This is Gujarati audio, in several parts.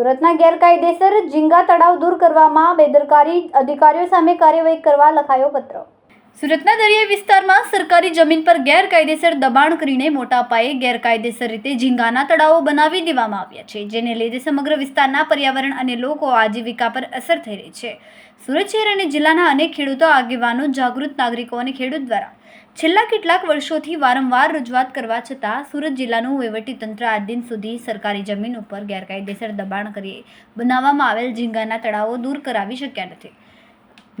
સુરતના ગેરકાયદેસર ઝીંગા તળાવ દૂર કરવામાં બેદરકારી અધિકારીઓ સામે કાર્યવાહી કરવા લખાયો પત્ર. સુરતના દરિયાઈ વિસ્તારમાં સરકારી જમીન પર ગેરકાયદેસર દબાણ કરીને મોટા પાયે ગેરકાયદેસર રીતે ઝીંગાના તળાવો બનાવી દેવામાં આવ્યા છે, જેને લીધે સમગ્ર વિસ્તારના પર્યાવરણ અને લોકો આજીવિકા પર અસર થઈ રહી છે. સુરત શહેર અને જિલ્લાના અનેક ખેડૂતો આગેવાનો, જાગૃત નાગરિકો અને ખેડૂત દ્વારા છેલ્લા કેટલાક વર્ષોથી વારંવાર રજૂઆત કરવા છતાં સુરત જિલ્લાનું વહીવટીતંત્ર આજ દિન સુધી સરકારી જમીન ઉપર ગેરકાયદેસર દબાણ કરી બનાવવામાં આવેલ ઝીંગાના તળાવો દૂર કરાવી શક્યા નથી.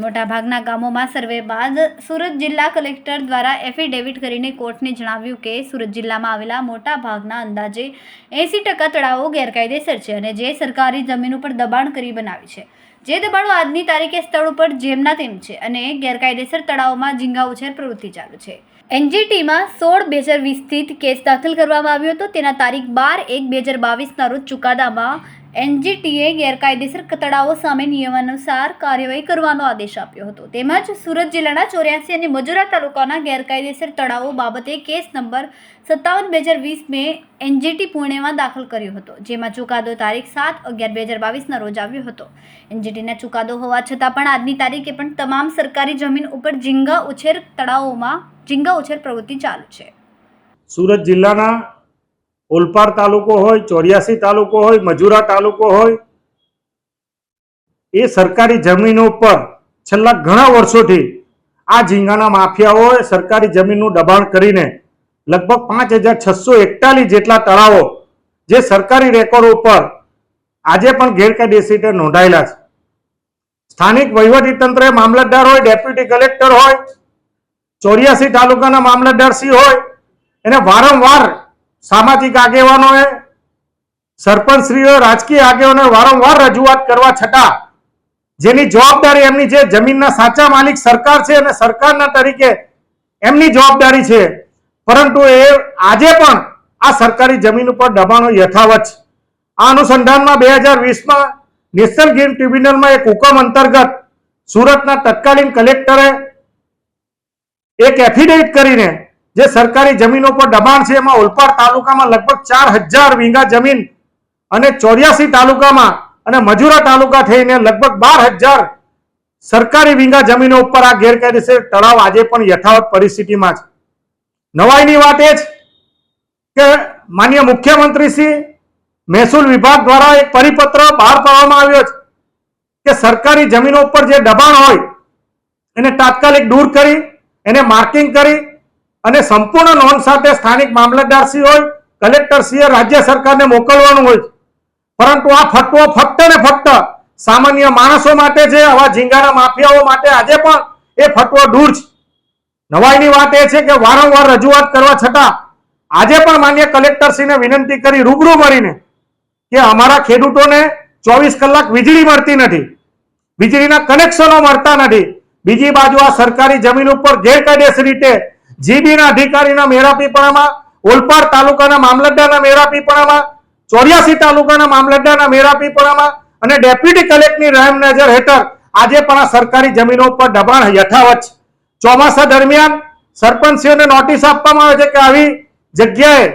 મોટાભાગના ગામોમાં સર્વે બાદ સુરત જિલ્લા કલેક્ટર દ્વારા એફિડેવિટ કરીને કોર્ટને જણાવ્યું કે સુરત જિલ્લામાં આવેલા મોટા ભાગના અંદાજે એંસી ટકા તળાવો ગેરકાયદેસર છે અને જે સરકારી જમીન ઉપર દબાણ કરી બનાવી છે. જે દબાણો આજની તારીખે સ્થળ ઉપર જેમના તેમ છે અને ગેરકાયદેસર તળાવોમાં ઝીંગા ઉછેર પ્રવૃત્તિ ચાલુ છે. એનજીટીમાં સોળ બે હજાર વીસથી કેસ દાખલ કરવામાં આવ્યો હતો. તેના તારીખ બાર એક બે હજાર બાવીસના રોજ ચુકાદામાં એનજીટીએ ગેરકાયદેસર તળાવો સામે નિયમાનુસાર કાર્યવાહી કરવાનો આદેશ આપ્યો હતો. તેમજ સુરત જિલ્લાના ચોર્યાસી અને મજુરા તાલુકાના ગેરકાયદેસર તળાવો બાબતે કેસ નંબર સત્તાવન બે હજાર વીસ મે એનજીટી પુણેમાં દાખલ કર્યો હતો, જેમાં ચુકાદો તારીખ સાત અગિયાર બે હજાર બાવીસના રોજ આવ્યો હતો. એનજીટીના ચુકાદો હોવા છતાં પણ આજની તારીખે પણ તમામ સરકારી જમીન ઉપર ઝીંગા ઉછેર તળાવોમાં ઝીંગા ઉછેર પ્રવૃત્તિ ચાલુ છે. સુરત જિલ્લાના ઓલપાડ તાલુકો હોય, ચોર્યાસી તાલુકો હોય, મજુરા તાલુકો હોય, એ સરકારી જમીનો પર છેલ્લા ઘણા વર્ષોથી આ ઝીંગાના માફિયાઓએ સરકારી જમીનનું દબાણ કરીને લગભગ પાંચ હજાર છસો એકતાલીસ જેટલા તળાવો જે સરકારી રેકોર્ડ ઉપર આજે પણ ગેરકાયદેસી રીતે નોંધાયેલા છે. સ્થાનિક વહીવટીતંત્રે મામલતદાર હોય, ડેપ્યુટી કલેક્ટર હોય, ચોર્યાસી તાલુકાના મામલતદારશ્રી હોય, એને વારંવાર સામાજિક આગેવાનોએ સરપંચશ્રીઓ, રાજકીય આગેવાનોએ વારંવાર રજૂઆત કરવા છતાં જેની જવાબદારી એમની જે જમીનના સાચા માલિક સરકાર છે અને સરકારના તરીકે એમની જવાબદારી છે, પરંતુ એ આજે પણ આ સરકારી જમીન ઉપર દબાણો યથાવત છે. આ અનુસંધાનમાં બે હજાર વીસમાં નેશનલ ગેમ ટ્રિબ્યુનલમાં એક હુકમ અંતર્ગત સુરતના તત્કાલીન કલેક્ટરે એક એફિડેવિટ કરીને જે સરકારી જમીનો પર દબાણ છે, એમાં ઓલપાડ તાલુકામાં લગભગ ચાર હજાર વીંગા જમીન અને ચોર્યાસી તાલુકામાં અને મજુરા તાલુકા થઈને લગભગ બાર હજાર સરકારી વીંગા જમીનો ઉપર આ ગેરકાયદેસર તળાવ આજે પણ યથાવત પરિસ્થિતિમાં છે. નવાઈની વાત એ છે કે માન્ય મુખ્યમંત્રી શ્રી મહેસૂલ વિભાગ દ્વારા એક પરિપત્ર બહાર પાડવામાં આવ્યો છે કે સરકારી જમીનો ઉપર જે દબાણ હોય, એને તાત્કાલિક દૂર કરી, એને માર્કિંગ કરી અને સંપૂર્ણ નોંધ સાથે સ્થાનિક મામલતદારશ્રી હોય, કલેક્ટરશ્રીએ રાજ્ય સરકારને મોકલવાનું હોય. પરંતુ આ ફટવો ફક્ત ને ફક્ત સામાન્ય માણસો માટે છે, આવા ઝીંગાના માફિયાઓ માટે આજે પણ એ ફટવો દૂર છે નવાઈની વાત એ છે કે વારંવાર રજૂઆત કરવા છતાં આજે પણ માન્ય કલેક્ટરશ્રીને વિનંતી કરી રૂબરૂ મળીને કે અમારા ખેડૂતોને ચોવીસ કલાક વીજળી મળતી નથી, વીજળીના કનેક્શનો મળતા નથી બીજી બાજુ આ સરકારી જમીન ઉપર ગેરકાયદેસર રીતે જીબીના અધિકારીના મેરાપીપણામાં, ઓલપાડ તાલુકાના મામલતદારના મેરાપીપણામાં, ચોર્યાસી તાલુકાના મામલતદારના મેરાપીપણામાં અને ડેપ્યુટી કલેક્ટરની રહેમ નજર હેઠળ આજે પણ આ સરકારી જમીનો ઉપર દબાણ યથાવત છે. ચોમાસા દરમિયાન સરપંચીઓને નોટિસ આપવામાં આવે છે કે આવી જગ્યાએ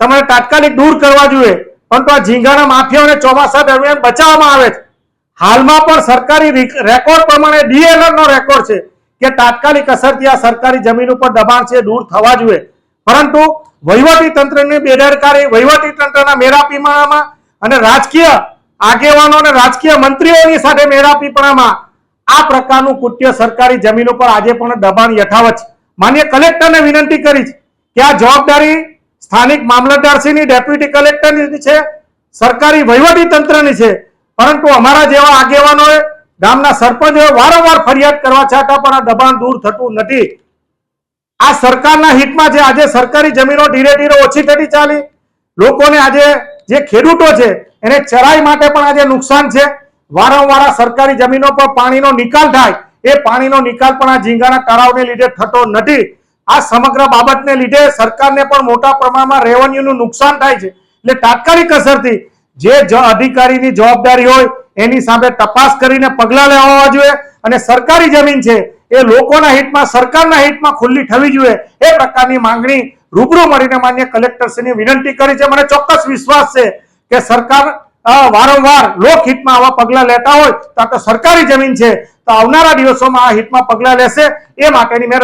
તમારે તાત્કાલિક દૂર કરવા જોઈએ, પરંતુ આ ઝીંગાના માફિયાઓને ચોમાસા દરમિયાન બચાવવામાં આવે છે. હાલમાં પણ સરકારી રેકોર્ડ પ્રમાણે ડીએલઆર નો રેકોર્ડ છે. કે તાત્કાલિક અસરથી આ સરકારી જમીન ઉપર દબાણ છે, દૂર થવા જોઈએ. પરંતુ વહીવટી તંત્રની બેદરકારી, વહીવટી તંત્રના મેરાપીપણામાં અને રાજકીય આગેવાનો અને રાજકીય મંત્રીઓની સાથે મેરાપીપણામાં આ પ્રકારનું કૃત્ય સરકારી જમીન ઉપર આજે પણ દબાણ યથાવત છે. માન્ય કલેક્ટરને વિનંતી કરી છે કે આ જવાબદારી સ્થાનિક મામલતદારશ્રીની, ડેપ્યુટી કલેક્ટરની છે, સરકારી વહીવટી તંત્રની છે. પરંતુ અમારા જેવા આગેવાનોએ ગામના સરપંચોએ વારંવાર ફરિયાદ કરવા છતાં પણ આ દબાણ દૂર થતું નથી. આ સરકારના હિતમાં છે. આજે સરકારી જમીનો ધીરે ધીરે ઓછી થતી ચાલી. લોકોને આજે જે ખેડૂતો છે, એને ચરાઈ માટે પણ આજે નુકસાન છે. વારંવાર સરકારી જમીનો પર પાણીનો નિકાલ થાય. એ પાણીનો નિકાલ પણ આ ઝીંગાના તળાવને લીધે થતો નથી. આ સમગ્ર બાબતને લીધે સરકારને પણ મોટા પ્રમાણમાં રેવન્યુનું નુકસાન થાય છે. એટલે તાત્કાલિક અસરથી જે અધિકારીની જવાબદારી હોય, એની સામે તપાસ કરીને પગલાં લેવા જોઈએ અને સરકારી જમીન છે, એ લોકોના હિતમાં, સરકારના હિતમાં ખુલ્લી થવી જોઈએ. એ પ્રકારની માંગણી રૂબરૂ મળીને માન્ય કલેક્ટરશ્રીની વિનંતી કરી છે. મને ચોક્કસ વિશ્વાસ છે કે સરકાર વારંવાર લોકહિતમાં આવા પગલા લેતા હોય, તો આ તો સરકારી જમીન છે, તો આવનારા દિવસોમાં આ હિતમાં પગલા લેશે. એ માટેની મેં